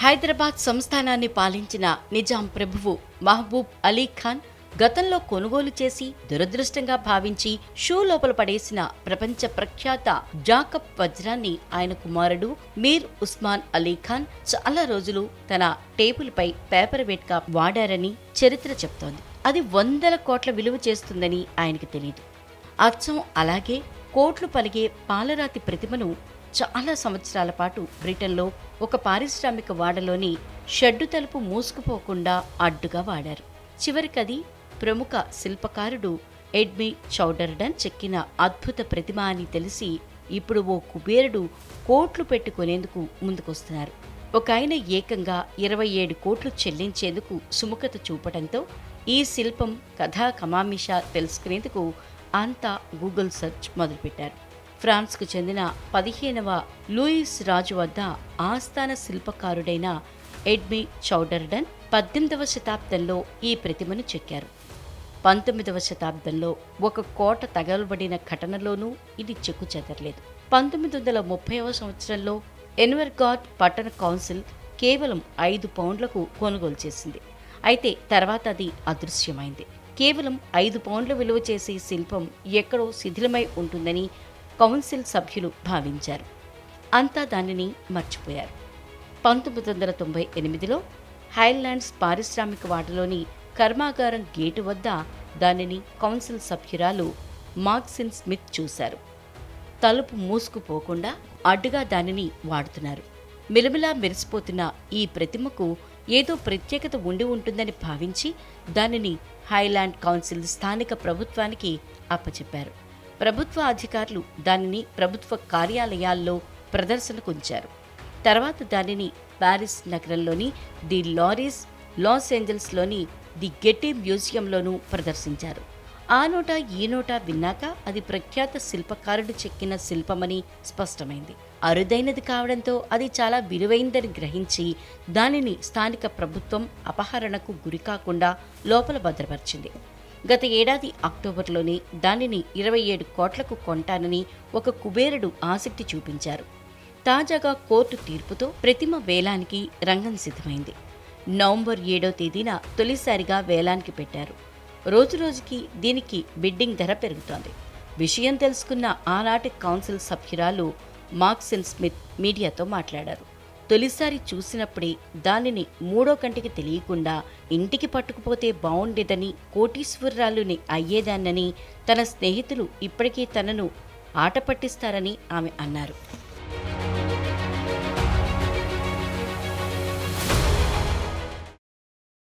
హైదరాబాద్ సంస్థానాన్ని పాలించిన నిజాం ప్రభువు మహబూబ్ అలీ ఖాన్ గతంలో కొనుగోలు చేసి దురదృష్టంగా భావించి షూ లోపల పడేసిన ప్రపంచ ప్రఖ్యాత జాకబ్ వజ్రాన్ని ఆయన కుమారుడు మీర్ ఉస్మాన్ అలీ ఖాన్ చాలా రోజులు తన టేబుల్పై పేపర్ వెట్గా వాడారని చరిత్ర చెప్తోంది. అది వందల కోట్ల విలువ చేస్తుందని ఆయనకి తెలియదు అచ్చం అలాగే కోట్లు పలిగే పాలరాతి ప్రతిమను చాలా సంవత్సరాల పాటు బ్రిటన్లో ఒక పారిశ్రామిక వాడలోని షెడ్డు తలుపు మూసుకుపోకుండా అడ్డుగా వాడారు. చివరికది ప్రముఖ శిల్పకారుడు ఎడ్మి చౌడర్డన్ చెక్కిన అద్భుత ప్రతిమ అని తెలిసి ఇప్పుడు ఓ కుబేరుడు కోట్లు పెట్టుకునేందుకు ముందుకొస్తున్నారు. ఒక ఆయన ఏకంగా ఇరవై ఏడు కోట్లు చెల్లించేందుకు సుముఖత చూపడంతో ఈ శిల్పం కథా కమామిషా తెలుసుకునేందుకు అంతా గూగుల్ సెర్చ్ మొదలుపెట్టారు. ఫ్రాన్స్కు చెందిన పదిహేనవ లూయిస్ రాజు వద్ద ఆస్థాన శిల్పకారుడైన ఎడ్మి చౌడర్డన్ పద్దెనిమిదవ శతాబ్దంలో ఈ ప్రతిమను చెక్కారు. పంతొమ్మిదవ శతాబ్దంలో ఒక కోట తగలబడిన ఘటనలోనూ ఇది చెక్కు చెదరలేదు. పంతొమ్మిది వందల ముప్పైవ సంవత్సరంలో ఎన్వర్గాడ్ పట్టణ కౌన్సిల్ కేవలం ఐదు పౌండ్లకు కొనుగోలు చేసింది. అయితే తర్వాత అది అదృశ్యమైంది. కేవలం ఐదు పౌండ్ల విలువ చేసే శిల్పం ఎక్కడో శిథిలమై ఉంటుందని కౌన్సిల్ సభ్యులు భావించారు. అంతా దానిని మర్చిపోయారు. పంతొమ్మిది వందల తొంభై ఎనిమిదిలో హైలాండ్స్ పారిశ్రామిక వాడలోని కర్మాగారం గేటు వద్ద దానిని కౌన్సిల్ సభ్యురాలు మార్క్సిన్ స్మిత్ చూశారు. తలుపు మూసుకుపోకుండా అడ్డుగా దానిని వాడుతున్నారు. మిలమిలా మెరిసిపోతున్న ఈ ప్రతిమకు ఏదో ప్రత్యేకత ఉండి ఉంటుందని భావించి దానిని హైలాండ్ కౌన్సిల్ స్థానిక ప్రభుత్వానికి అప్పచెప్పారు. ప్రభుత్వ అధికారులు దానిని ప్రభుత్వ కార్యాలయాల్లో ప్రదర్శనకు ఉంచారు తర్వాత దానిని ప్యారిస్ నగరంలోని ది లారీస్ లాస్ ఏంజల్స్లోని ది గెట్టి మ్యూజియంలోనూ ప్రదర్శించారు. ఆ నోట ఈ నోట విన్నాక అది ప్రఖ్యాత శిల్పకారుడు చెక్కిన శిల్పమని స్పష్టమైంది. అరుదైనది కావడంతో అది చాలా విలువైందని గ్రహించి దానిని స్థానిక ప్రభుత్వం అపహరణకు గురికాకుండా లోపల భద్రపరిచింది. గత ఏడాది అక్టోబర్లోనే దానిని ఇరవై ఏడు కోట్లకు కొంటానని ఒక కుబేరుడు ఆసక్తి చూపించారు. తాజాగా కోర్టు తీర్పుతో ప్రతిమ వేలానికి రంగం సిద్ధమైంది. నవంబర్ ఏడో తేదీన తొలిసారిగా వేలానికి పెట్టారు. రోజురోజుకి దీనికి బిడ్డింగ్ ధర పెరుగుతోంది. విషయం తెలుసుకున్న ఆనాటి కౌన్సిల్ సభ్యురాలు మార్క్సిన్ స్మిత్ మీడియాతో మాట్లాడారు. తొలిసారి చూసినప్పుడే దానిని మూడో కంటికి తెలియకుండా ఇంటికి పట్టుకుపోతే బావుండేదని కోటీశ్వరరాలుని అయ్యేదాన్నని తన స్నేహితులు ఇప్పటికీ తనను ఆట పట్టిస్తారని ఆమె అన్నారు.